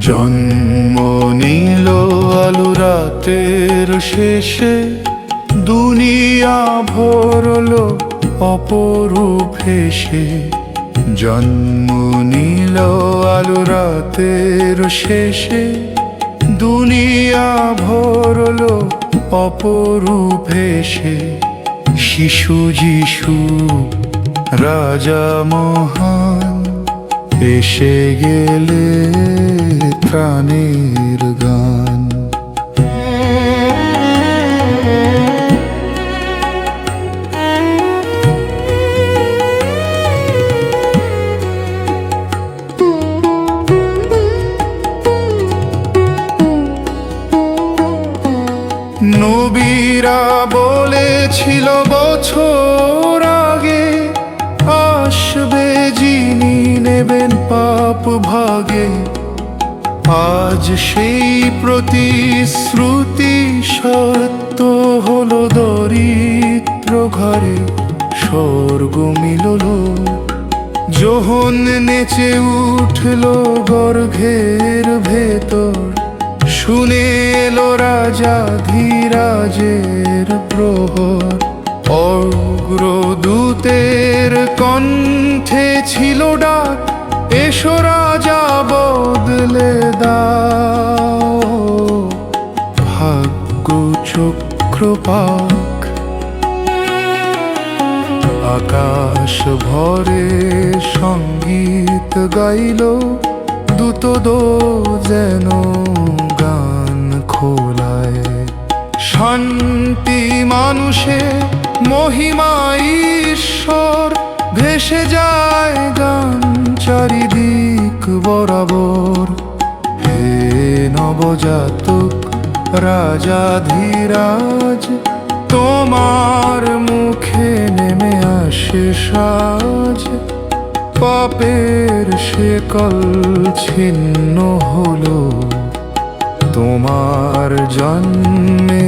জন্ম নিল আলু রাতের শেষে, দুনিয়া ভরলো অপরূপ হেসে। জন্ম নিল আলু রাতের শেষে, দুনিয়া ভরলো অপরূপ হেসে। শিশু যিশু, রাজা মহান, এসে গেলে। প্রাণের গান। নবীরা বলেছিল বছর আগে আসবে যিনি নেবেন পাপ ভাগে। আজ সেই প্রতিশ্রুতি সত্য হলো দরিদ্র ঘরে স্বর্গ মিলল। যোহন নেচে উঠল গর্ঘের ভেতর। শুনে এলো রাজা ধীরাজের প্রহর। অগ্রদূতের কণ্ঠে ছিল ডাক, এসো রাজা, বদলে চক্রপাক আকাশ ভরে সংগীত গাইল দুত যেন গান খোলায়। শান্তি মানুষে, মহিমা ঈশ্বর, ভেসে যায় গান চারিদিক বরাবর। হে নবজাতক রাজা ধীরাজ তোমার মুখে নেমে আসে সাজ। পাপের শেকল ছিন্ন হলো তোমার জন্মে